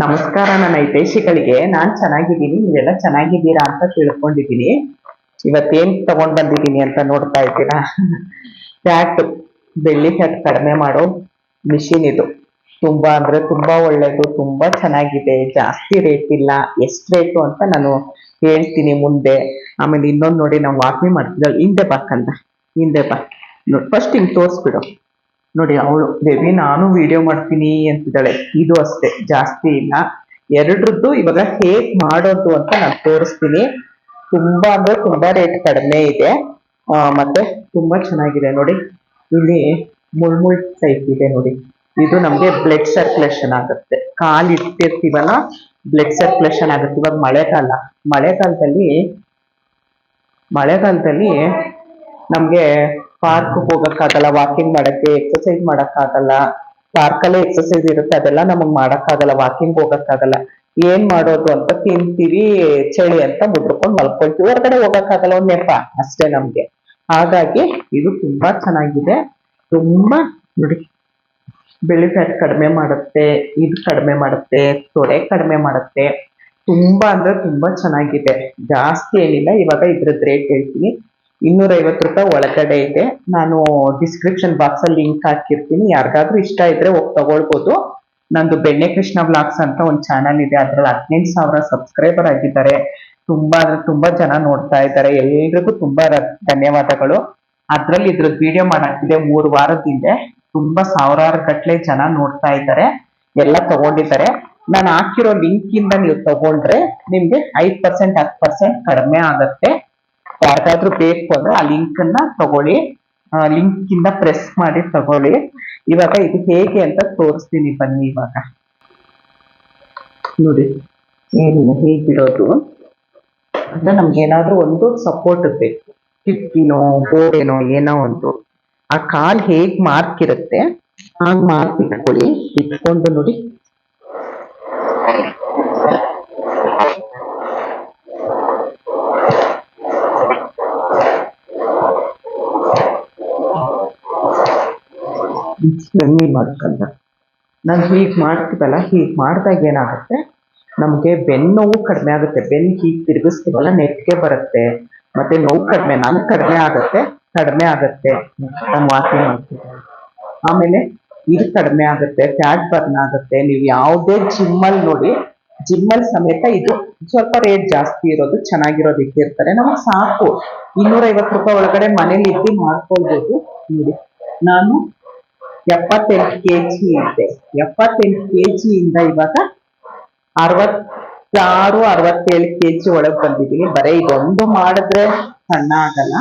ನಮಸ್ಕಾರ ನನ್ನ ಹಿತೈಷಿಗಳಿಗೆ. ನಾನ್ ಚೆನ್ನಾಗಿದ್ದೀನಿ, ನೀವೆಲ್ಲ ಚೆನ್ನಾಗಿದ್ದೀರಾ ಅಂತ ತಿಳ್ಕೊಂಡಿದ್ದೀನಿ. ಇವತ್ತೇನ್ ತಗೊಂಡ್ ಬಂದಿದ್ದೀನಿ ಅಂತ ನೋಡ್ತಾ ಇದ್ದೀರಾ? ಫ್ಯಾಟ್ ಬೆಳ್ಳಿ ಫ್ಯಾಟ್ ಕಡಿಮೆ ಮಾಡೋ ಮಿಷಿನ್ ಇದು. ತುಂಬಾ ಅಂದ್ರೆ ತುಂಬಾ ಒಳ್ಳೇದು, ತುಂಬಾ ಚೆನ್ನಾಗಿದೆ. ಜಾಸ್ತಿ ರೇಟ್ ಇಲ್ಲ. ಎಷ್ಟ್ ರೇಟು ಅಂತ ನಾನು ಹೇಳ್ತೀನಿ ಮುಂದೆ. ಆಮೇಲೆ ಇನ್ನೊಂದ್ ನೋಡಿ ನಾವು ವಾಕ್ಮಿ ಮಾಡ್ತಿದ್ದಳು ಹಿಂದೆ ಬಾಕ್ ಅಂತ ಹಿಂದೆ ಬಾ. ನೋಡಿ ಫಸ್ಟ್ ಹಿಂಗ್ ತೋರ್ಸ್ಬಿಡು. ನೋಡಿ ಅವಳು, ಬೇಬಿ, ನಾನು ವಿಡಿಯೋ ಮಾಡ್ತೀನಿ ಅಂತಿದ್ದಾಳೆ. ಇದು ಅಷ್ಟೇ, ಜಾಸ್ತಿ ಇಲ್ಲ. ಎರಡ್ರದ್ದು ಇವಾಗ ಹೇಗ್ ಮಾಡೋದು ಅಂತ ನಾನು ತೋರಿಸ್ತೀನಿ. ತುಂಬಾ ಅಂದ್ರೆ ತುಂಬಾ ರೇಟ್ ಕಡಿಮೆ ಇದೆ. ಮತ್ತೆ ತುಂಬಾ ಚೆನ್ನಾಗಿದೆ ನೋಡಿ. ಇಲ್ಲಿ ಮುಳ್ಮುಳ್ ಮುಳ್ ಟೈಪ್ ಇದೆ ನೋಡಿ. ಇದು ನಮ್ಗೆ ಬ್ಲಡ್ ಸರ್ಕ್ಯುಲೇಷನ್ ಆಗುತ್ತೆ. ಕಾಲ್ ಇಟ್ಟಿರ್ತೀವಲ್ಲ ಬ್ಲಡ್ ಸರ್ಕ್ಯುಲೇಷನ್ ಆಗುತ್ತೆ. ಇವಾಗ ಮಳೆಗಾಲ. ಮಳೆಗಾಲದಲ್ಲಿ ಮಳೆಗಾಲದಲ್ಲಿ ನಮ್ಗೆ ಪಾರ್ಕ್ ಹೋಗಕ್ಕಾಗಲ್ಲ ವಾಕಿಂಗ್ ಮಾಡಕ್ಕೆ ಎಕ್ಸರ್ಸೈಸ್ ಮಾಡಕ್ಕಾಗಲ್ಲ ಪಾರ್ಕಲ್ಲೇ ಎಕ್ಸರ್ಸೈಸ್ ಇರುತ್ತೆ, ಅದೆಲ್ಲ ನಮಗ್ ಮಾಡಕ್ಕಾಗಲ್ಲ ವಾಕಿಂಗ್ ಹೋಗಕ್ಕಾಗಲ್ಲ. ಏನ್ ಮಾಡೋದು ಅಂತ ತಿಂತೀವಿ, ಚಳಿ ಅಂತ ಮುದ್ರಕೊಂಡು ಮಲ್ಕೊಳ್ತೀವಿ. ಹೊರಗಡೆ ಹೋಗಕ್ಕಾಗಲ್ಲ, ಒಂದ್ ನೆಪ ಅಷ್ಟೇ ನಮ್ಗೆ. ಹಾಗಾಗಿ ಇದು ತುಂಬಾ ಚೆನ್ನಾಗಿದೆ. ತುಂಬಾ ನೋಡಿ ಬೆಳಿ ಫ್ಯಾಟ್ ಕಡಿಮೆ ಮಾಡುತ್ತೆ, ಇದು ಕಡಿಮೆ ಮಾಡುತ್ತೆ, ತೊಡೆ ಕಡಿಮೆ ಮಾಡುತ್ತೆ. ತುಂಬಾ ಅಂದ್ರೆ ತುಂಬಾ ಚೆನ್ನಾಗಿದೆ. ಜಾಸ್ತಿ ಏನಿಲ್ಲ, ಇವಾಗ ಇದ್ರದ್ದು ರೇಟ್ ಹೇಳ್ತೀನಿ. ಇನ್ನೂರ ಐವತ್ತು ರೂಪಾಯಿ ಒಳಗಡೆ ಇದೆ. ನಾನು ಡಿಸ್ಕ್ರಿಪ್ಷನ್ ಬಾಕ್ಸ್ ಅಲ್ಲಿ ಲಿಂಕ್ ಹಾಕಿರ್ತೀನಿ. ಯಾರಿಗಾದ್ರೂ ಇಷ್ಟ ಇದ್ರೆ ಹೋಗಿ ತಗೊಳ್ಬೋದು. ನಂದು ಬೆಣ್ಣೆ ಕೃಷ್ಣ ಬ್ಲಾಗ್ಸ್ ಅಂತ ಒಂದು ಚಾನಲ್ ಇದೆ. ಅದ್ರಲ್ಲಿ ಹದಿನೆಂಟು ಸಾವಿರ ಸಬ್ಸ್ಕ್ರೈಬರ್ ಆಗಿದ್ದಾರೆ. ತುಂಬಾ ಅಂದ್ರೆ ತುಂಬಾ ಜನ ನೋಡ್ತಾ ಇದ್ದಾರೆ. ಎಲ್ರಿಗೂ ತುಂಬಾ ಧನ್ಯವಾದಗಳು. ಅದ್ರಲ್ಲಿ ಇದ್ರದ್ದು ವಿಡಿಯೋ ಮಾಡಿದೆ ಮೂರು ವಾರದಿಂದ ತುಂಬಾ ಸಾವಿರಾರು ಗಟ್ಲೆ ಜನ ನೋಡ್ತಾ ಇದ್ದಾರೆ. ಎಲ್ಲ ತಗೊಂಡಿದ್ದಾರೆ. ನಾನು ಹಾಕಿರೋ ಲಿಂಕ್ ಇಂದ ನೀವು ತಗೊಂಡ್ರೆ ನಿಮ್ಗೆ ಐದು ಪರ್ಸೆಂಟ್ ಹತ್ತು ಪರ್ಸೆಂಟ್ ಕಡಿಮೆ ಆಗತ್ತೆ. ಯಾರಿಗಾದ್ರೂ ಬೇಕು ಅಂದ್ರೆ ಆ ಲಿಂಕ್ ಅನ್ನ ತಗೊಳ್ಳಿ. ಲಿಂಕ್ ಇಂದ ಪ್ರೆಸ್ ಮಾಡಿ ತಗೊಳ್ಳಿ. ಇವಾಗ ಇದು ಹೇಗೆ ಅಂತ ತೋರಿಸ್ತೀನಿ ಬನ್ನಿ ಇವಾಗ. ನೋಡಿ, ಏನಿಲ್ಲ, ಹೇಗಿರೋದು? ಅಂದ್ರೆ ನಮ್ಗೆ ಏನಾದ್ರೂ ಒಂದು ಸಪೋರ್ಟ್ ಬೇಕು. ಕಿಟ್ಕಿನೋ ಗೋಡೆನೋ ಏನೋ ಒಂದು. ಆ ಕಾಲ್ ಹೇಗ್ ಮಾರ್ಕ್ ಇರುತ್ತೆ, ಹಾಗೆ ಮಾರ್ಕ್ ಇಟ್ಕೊಳ್ಳಿ ಇಟ್ಕೊಂಡು ನೋಡಿ. ಕಮ್ಮಿ ಮಾಡೋಕ್ಕಲ್ಲ ನಾನು ಹೀಗ್ ಮಾಡ್ತೀವಲ್ಲ ಹೀಗ್ ಮಾಡಿದಾಗ ಏನಾಗುತ್ತೆ? ನಮ್ಗೆ ಬೆನ್ನು ನೋವು ಕಡಿಮೆ ಆಗುತ್ತೆ. ಬೆನ್ನು ಹೀಗೆ ತಿರುಗಿಸ್ತೀವಲ್ಲ, ನೆಟ್ಗೆ ಬರುತ್ತೆ. ಮತ್ತೆ ನೋವು ಕಡಿಮೆ, ನಾನು ಕಡಿಮೆ ಆಗುತ್ತೆ ಕಡಿಮೆ ಆಗುತ್ತೆ. ನಾನು ವಾಸಿ ಮಾಡ್ತೀವಿ ಆಮೇಲೆ ಇದು ಕಡಿಮೆ ಆಗುತ್ತೆ, ಫ್ಯಾಟ್ ಬರ್ನ್ ಆಗುತ್ತೆ. ನೀವು ಯಾವುದೇ ಜಿಮ್ ಅಲ್ಲಿ ನೋಡಿ ಜಿಮ್ ಅಲ್ಲಿ ಸಮೇತ ಇದು ಸ್ವಲ್ಪ ರೇಟ್ ಜಾಸ್ತಿ ಇರೋದು, ಚೆನ್ನಾಗಿರೋದು ಇಟ್ಟಿರ್ತಾರೆ. ನಮಗೆ ಸಾಕು. ಇನ್ನೂರ ಐವತ್ತು ರೂಪಾಯಿ ಒಳಗಡೆ ಮನೇಲಿ ಇದ್ದು ಮಾಡ್ಕೊಳ್ಬೋದು. ನೋಡಿ, ನಾನು ಎಪ್ಪತ್ತೆಂಟು ಕೆ ಜಿ ಇದೆ. ಎಪ್ಪತ್ತೆಂಟು ಕೆ ಜಿಯಿಂದ ಇವಾಗ ಅರವತ್ತಾರು, ಅರವತ್ತೇಳು ಕೆ ಜಿ ಒಳಗೆ ಬಂದಿದ್ದೀನಿ ಬರೀ ಇದೊಂದು ಮಾಡಿದ್ರೆ ಸಣ್ಣ ಆಗಲ್ಲ.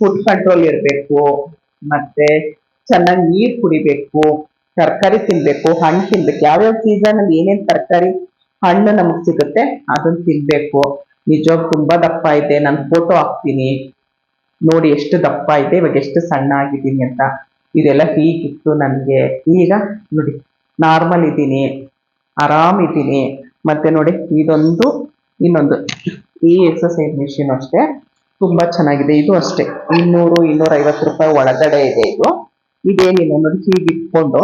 ಫುಡ್ ಕಂಟ್ರೋಲ್ ಇರಬೇಕು, ಮತ್ತೆ ಚೆನ್ನಾಗಿ ನೀರು ಕುಡಿಬೇಕು, ತರಕಾರಿ ತಿನ್ಬೇಕು, ಹಣ್ಣು ತಿನ್ಬೇಕು. ಯಾವ್ಯಾವ ಸೀಸನ್ ಅಲ್ಲಿ ಏನೇನ್ ತರಕಾರಿ ಹಣ್ಣು ನಮಗ್ ಸಿಗುತ್ತೆ ಅದನ್ನ ತಿನ್ಬೇಕು. ನಿಜವಾಗ ತುಂಬಾ ದಪ್ಪ ಇದೆ. ನಾನು ಫೋಟೋ ಹಾಕ್ತೀನಿ. ನೋಡಿ ಎಷ್ಟು ದಪ್ಪ ಇದೆ. ಇವಾಗ ಎಷ್ಟು ಸಣ್ಣ ಆಗಿದ್ದೀನಿ ಅಂತ. ಇದೆಲ್ಲ ಹೀಗಿತ್ತು ನನಗೆ. ಈಗ ನೋಡಿ ನಾರ್ಮಲ್ ಇದ್ದೀನಿ, ಆರಾಮ್ ಇದ್ದೀನಿ. ಮತ್ತೆ ನೋಡಿ, ಇದೊಂದು, ಇನ್ನೊಂದು. ಈ ಎಕ್ಸಸೈಸ್ ಮಿಷಿನ್ ಅಷ್ಟೇ, ತುಂಬಾ ಚೆನ್ನಾಗಿದೆ. ಇದು ಅಷ್ಟೇ, ಇನ್ನೂರು ಇನ್ನೂರ ಐವತ್ತು ರೂಪಾಯಿ ಒಳಗಡೆ ಇದೆ ಇದು. ಇದೇನಿಲ್ಲ ನೋಡಿ ಹೀಗೆ ಇಟ್ಕೊಂಡು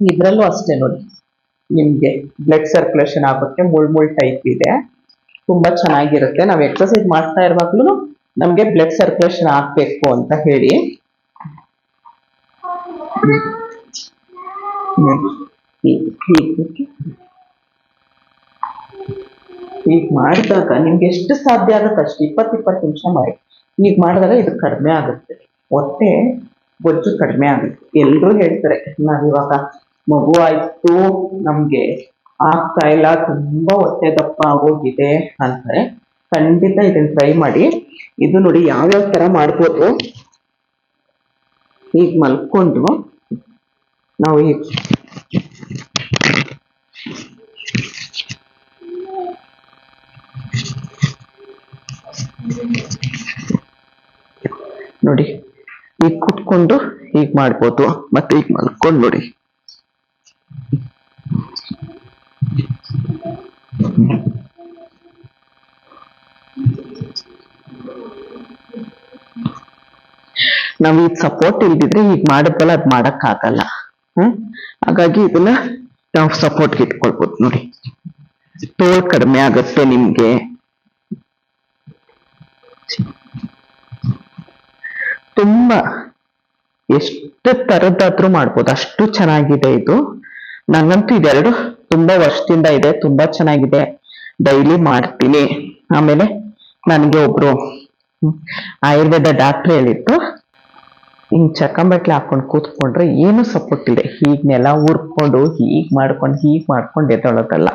ಇದರಲ್ಲೂ ಅಷ್ಟೇ ನೋಡಿ. ನಿಮಗೆ ಬ್ಲಡ್ ಸರ್ಕ್ಯುಲೇಷನ್ ಆಗುತ್ತೆ ಮುಳ್ಮುಳ್ ಮುಳ್ ಟೈಪ್ ಇದೆ. ತುಂಬಾ ಚೆನ್ನಾಗಿರುತ್ತೆ. ನಾವು ಎಕ್ಸಸೈಸ್ ಮಾಡ್ತಾ ಇರುವಾಗ್ಲೂ ನಮಗೆ ಬ್ಲಡ್ ಸರ್ಕ್ಯುಲೇಷನ್ ಆಗಬೇಕು ಅಂತ ಹೇಳಿ. ಈಗ ಮಾಡಿದಾಗ ನಿಮ್ಗೆ ಎಷ್ಟು ಸಾಧ್ಯ ಆಗುತ್ತೆ ಅಷ್ಟು ಇಪ್ಪತ್ತು ಇಪ್ಪತ್ತು ನಿಮಿಷ ಮಾಡಿ ಈಗ ಮಾಡಿದಾಗ ಇದು ಕಡಿಮೆ ಆಗುತ್ತೆ ಒಟ್ಟೆ ಬೊಜ್ಜು ಕಡಿಮೆ ಆಗುತ್ತೆ ಎಲ್ಲರೂ ಹೇಳ್ತಾರೆ ನಾವಿವಾಗ ಮಗು ಆಯ್ತು ನಮ್ಗೆ ಆಗ್ತಾ ಇಲ್ಲ ತುಂಬಾ ಹೊಟ್ಟೆ ದಪ್ಪ ಆಗೋಗಿದೆ ಅಂತಾರೆ ಖಂಡಿತ ಇದನ್ನ ಟ್ರೈ ಮಾಡಿ ಇದು ನೋಡಿ ಯಾವ್ಯಾವ ತರ ಮಾಡ್ಬೋದು ಈಗ ಮಲ್ಕೊಂಡು ನಾವು ಈಗ ನೋಡಿ ಈಗ ಕುತ್ಕೊಂಡು ಈಗ ಮಾಡ್ಬೋದು, ಮತ್ತೆ ಈಗ ಮಲ್ಕೊಂಡು ನೋಡಿ. ನಾವು ಈಗ ಸಪೋರ್ಟ್ ಇಲ್ದಿದ್ರೆ ಈಗ ಮಾಡಬಲ್ಲ ಅದ್ ಮಾಡಕ್ ಆಗಲ್ಲ ಹಾಗಾಗಿ ಇದನ್ನ ನಾವು ಸಪೋರ್ಟ್ಗೆ ಇಟ್ಕೊಳ್ಬೋದು. ನೋಡಿ ತೋಲ್ ಕಡಿಮೆ ಆಗತ್ತೆ ನಿಮ್ಗೆ. ತುಂಬಾ ಎಷ್ಟು ತರದ್ದಾದ್ರೂ ಮಾಡ್ಬೋದು. ಅಷ್ಟು ಚೆನ್ನಾಗಿದೆ ಇದು. ನಂಗಂತೂ ಇದೆರಡು ತುಂಬಾ ವರ್ಷದಿಂದ ಇದೆ, ತುಂಬಾ ಚೆನ್ನಾಗಿದೆ. ಡೈಲಿ ಮಾಡ್ತೀನಿ. ಆಮೇಲೆ ನನಗೆ ಒಬ್ರು ಆಯುರ್ವೇದ ಡಾಕ್ಟರ್ ಹೇಳಿತ್ತು ಹಿಂಗ್ ಚಕ್ಕಂಬಟ್ಲೆ ಹಾಕೊಂಡು ಕೂತ್ಕೊಂಡ್ರೆ ಏನು ಸಪೋರ್ಟ್ ಇದೆ ಹೀಗೆ ನೆಲ ಉರ್ಕೊಂಡು ಹೀಗ್ ಮಾಡ್ಕೊಂಡು ಹೀಗ್ ಮಾಡ್ಕೊಂಡು ಎದ್ದೊಳೋದಲ್ಲ.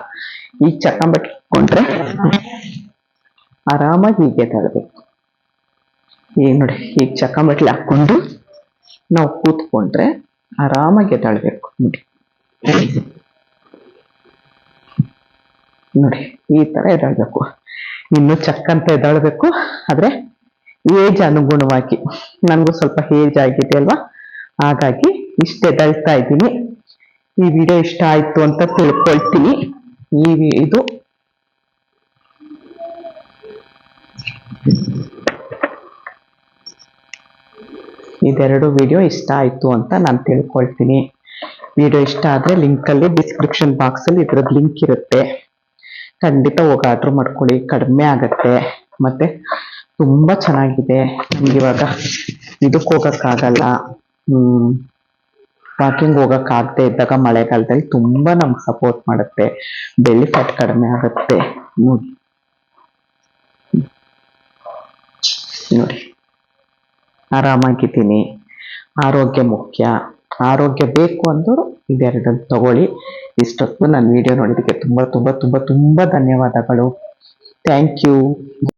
ಈಗ ಚಕ್ಕಂಬಟ್ಲೆ ಹಾಕೊಂಡ್ರೆ ಆರಾಮಾಗಿ ಹೀಗೆ ತಳಬೇಕು ಈಗ ನೋಡಿ ಈಗ ಚಕ್ಕಂಬಟ್ಲೆ ಹಾಕೊಂಡು ನಾವು ಕೂತ್ಕೊಂಡ್ರೆ ಆರಾಮಾಗಿ ಎದ್ದಾಳ್ಬೇಕು. ನೋಡಿ. ನೋಡಿ, ಈ ತರ ಎದ್ದಾಳ್ಬೇಕು. ಇನ್ನು ಚಕ್ಕಂತ ಎದ್ದಾಳ್ಬೇಕು, ಆದ್ರೆ ಏಜ್ ಅನುಗುಣವಾಗಿ. ನನಗೂ ಸ್ವಲ್ಪ ಏಜ್ ಆಗಿದೆ ಅಲ್ವಾ? ಹಾಗಾಗಿ ಇಷ್ಟೇ ತಳ್ತಾ ಇದ್ದೀನಿ. ಈ ವಿಡಿಯೋ ಇಷ್ಟ ಆಯ್ತು ಅಂತ ತಿಳ್ಕೊಳ್ತೀನಿ. ಈ ಇದು. ಇದೆರಡು ವಿಡಿಯೋ ಇಷ್ಟ ಆಯಿತು ಅಂತ ನಾನು ತಿಳ್ಕೊಳ್ತೀನಿ. ವಿಡಿಯೋ ಇಷ್ಟ ಆದರೆ ಲಿಂಕಲ್ಲಿ ಡಿಸ್ಕ್ರಿಪ್ಷನ್ ಬಾಕ್ಸಲ್ಲಿ ಇದ್ರದ್ದು ಲಿಂಕ್ ಇರುತ್ತೆ. ಖಂಡಿತ ಹೋಗಿ ಆರ್ಡ್ರ್ ಮಾಡ್ಕೊಳ್ಳಿ. ಕಡಿಮೆ ಆಗತ್ತೆ. ಮತ್ತೆ ತುಂಬಾ ಚೆನ್ನಾಗಿದೆ ನಮ್ಗೆ ಇವಾಗ ಇದಕ್ಕೆ ಹೋಗಕ್ಕಾಗಲ್ಲ. ವಾಕಿಂಗ್ ಹೋಗಕ್ ಆಗದೆ ಇದ್ದಾಗ ಮಳೆಗಾಲದಲ್ಲಿ ತುಂಬಾ ನಮ್ಗೆ ಸಪೋರ್ಟ್ ಮಾಡುತ್ತೆ. ಬೆಳ್ಳಿ ಫ್ಯಾಟ್ ಕಡಿಮೆ ಆಗುತ್ತೆ. ನೋಡಿ ನೋಡಿ. ಆರಾಮಾಗಿದ್ದೀನಿ. ಆರೋಗ್ಯ ಮುಖ್ಯ. ಆರೋಗ್ಯ ಬೇಕು ಅಂದರೂ ಇದೆರಡನ್ನು ತಗೊಳ್ಳಿ. ಇಷ್ಟೊತ್ತು ನನ್ನ ವಿಡಿಯೋ ನೋಡಿದ್ದಕ್ಕೆ ತುಂಬ ತುಂಬ ತುಂಬ ತುಂಬ ಧನ್ಯವಾದಗಳು. Thank you